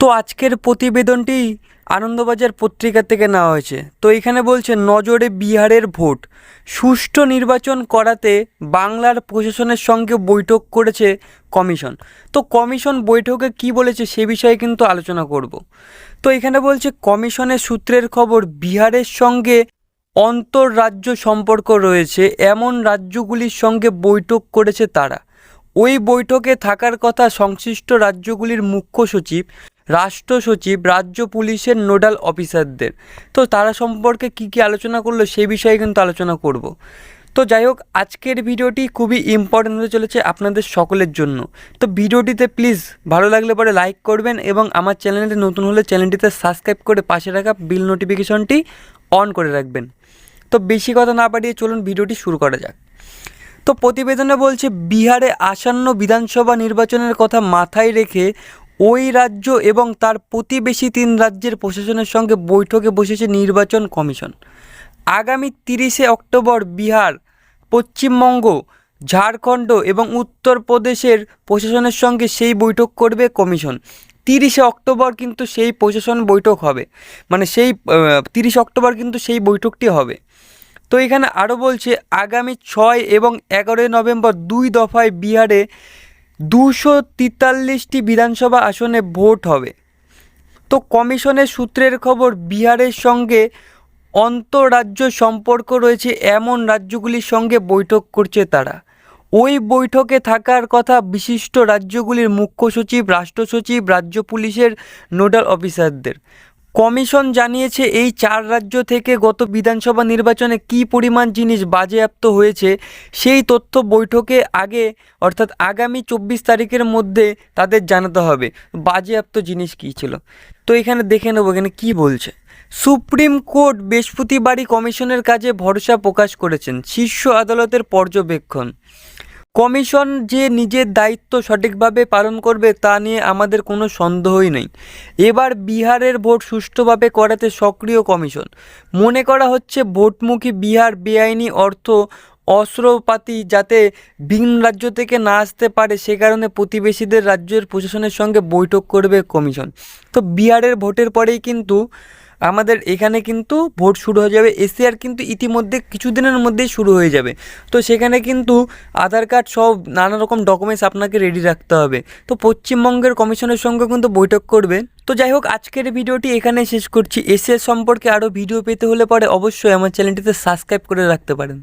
তো আজকের প্রতিবেদনটি আনন্দবাজার পত্রিকা থেকে নেওয়া হয়েছে। তো এখানে বলছে, নজরে বিহারের ভোট। সুষ্ঠু নির্বাচন করাতে বাংলার প্রশাসনের সঙ্গে বৈঠক করেছে কমিশন। তো কমিশন বৈঠকে কি বলেছে সে বিষয়ে কিন্তু আলোচনা করব। তো এখানে বলছে, কমিশনের সূত্রের খবর, বিহারের সঙ্গে অন্তর্রাজ্য সম্পর্ক রয়েছে, এমন রাজ্যগুলির সঙ্গে বৈঠক করেছে তারা। ওই বৈঠকে থাকার কথা সংশ্লিষ্ট রাজ্যগুলির মুখ্য সচিব রাষ্ট্র সচিব রাজ্য পুলিশের নোডাল অফিসারদের। তো তারা সম্পর্কে কী কী আলোচনা করল সে বিষয়ে কিন্তু আলোচনা করব। তো যাই হোক, আজকের ভিডিওটি খুবই ইম্পর্টেন্ট হতে চলেছে আপনাদের সকলের জন্য। তো ভিডিওটিতে প্লিজ ভালো লাগলে পরে লাইক করবেন এবং আমার চ্যানেলটি নতুন হলে চ্যানেলটিতে সাবস্ক্রাইব করে পাশে রাখা বিল নোটিফিকেশনটি অন করে রাখবেন। তো বেশি কথা না বাড়িয়ে চলুন ভিডিওটি শুরু করা যাক। তো প্রতিবেদনে বলছে, বিহারে আসন্ন বিধানসভা নির্বাচনের কথা মাথায় রেখে ওই রাজ্য এবং তার প্রতিবেশী তিন রাজ্যের প্রশাসনের সঙ্গে বৈঠকে বসেছে নির্বাচন কমিশন। আগামী তিরিশে অক্টোবর বিহার, পশ্চিমবঙ্গ, ঝাড়খণ্ড এবং উত্তরপ্রদেশের প্রশাসনের সঙ্গে সেই বৈঠক করবে কমিশন। তিরিশে অক্টোবর কিন্তু সেই প্রশাসন বৈঠক হবে। মানে সেই তিরিশে অক্টোবর কিন্তু সেই বৈঠকটি হবে। তো এখানে আরও বলছে, আগামী ছয় এবং এগারোই নভেম্বর দুই দফায় বিহারে দুশো তেতাল্লিশটি বিধানসভা আসনে ভোট হবে। তো কমিশনের সূত্রের খবর, বিহারের সঙ্গে অন্তরাজ্য সম্পর্ক রয়েছে, এমন রাজ্যগুলির সঙ্গে বৈঠক করছে তারা। ওই বৈঠকে থাকার কথা বিশিষ্ট রাজ্যগুলির মুখ্য সচিব রাষ্ট্র সচিব রাজ্য পুলিশের নোডাল অফিসারদের। কমিশন জানিয়েছে এই চার রাজ্য থেকে গত বিধানসভা নির্বাচনে কী পরিমাণ জিনিস বাজেয়াপ্ত হয়েছে, সেই তথ্য বৈঠকে আগে, অর্থাৎ আগামী চব্বিশ তারিখের মধ্যে তাদের জানাতে হবে। বাজেয়াপ্ত জিনিস কী ছিল? তো এখানে দেখে নেব এখানে কী বলছে। সুপ্রিম কোর্ট বৃহস্পতিবারই কমিশনের কাজে ভরসা প্রকাশ করেছেন, শীর্ষ আদালতের পর্যবেক্ষণ। কমিশন যে নিজের দায়িত্ব সঠিকভাবে পালন করবে তা নিয়ে আমাদের কোনো সন্দেহই নেই। এবার বিহারের ভোট সুষ্ঠুভাবে করাতে সক্রিয় কমিশন। মনে করা হচ্ছে ভোটমুখী বিহার বেআইনি অর্থ অস্ত্রপাতি যাতে ভিন রাজ্য থেকে না আসতে পারে, সে কারণে প্রতিবেশীদের রাজ্যের প্রশাসনের সঙ্গে বৈঠক করবে কমিশন। তো বিহারের ভোটের পরেই কিন্তু আমাদের এখানে কিন্তু ভোট শুরু হয়ে যাবে। এসিআর কিন্তু ইতিমধ্যে কিছু দিনের মধ্যেই শুরু হয়ে যাবে। তো সেখানে কিন্তু আধার কার্ড সব নানা রকম ডকুমেন্টস আপনাকে রেডি রাখতে হবে। তো পশ্চিমবঙ্গের কমিশনের সঙ্গে কিন্তু বৈঠক করবে। তো যাই হোক, আজকের ভিডিওটি এখানে শেষ করছি। এশিয়ার সম্পর্কে আরও ভিডিও পেতে হলে পরে অবশ্যই আমার চ্যানেলটিতে সাবস্ক্রাইব করে রাখতে পারেন।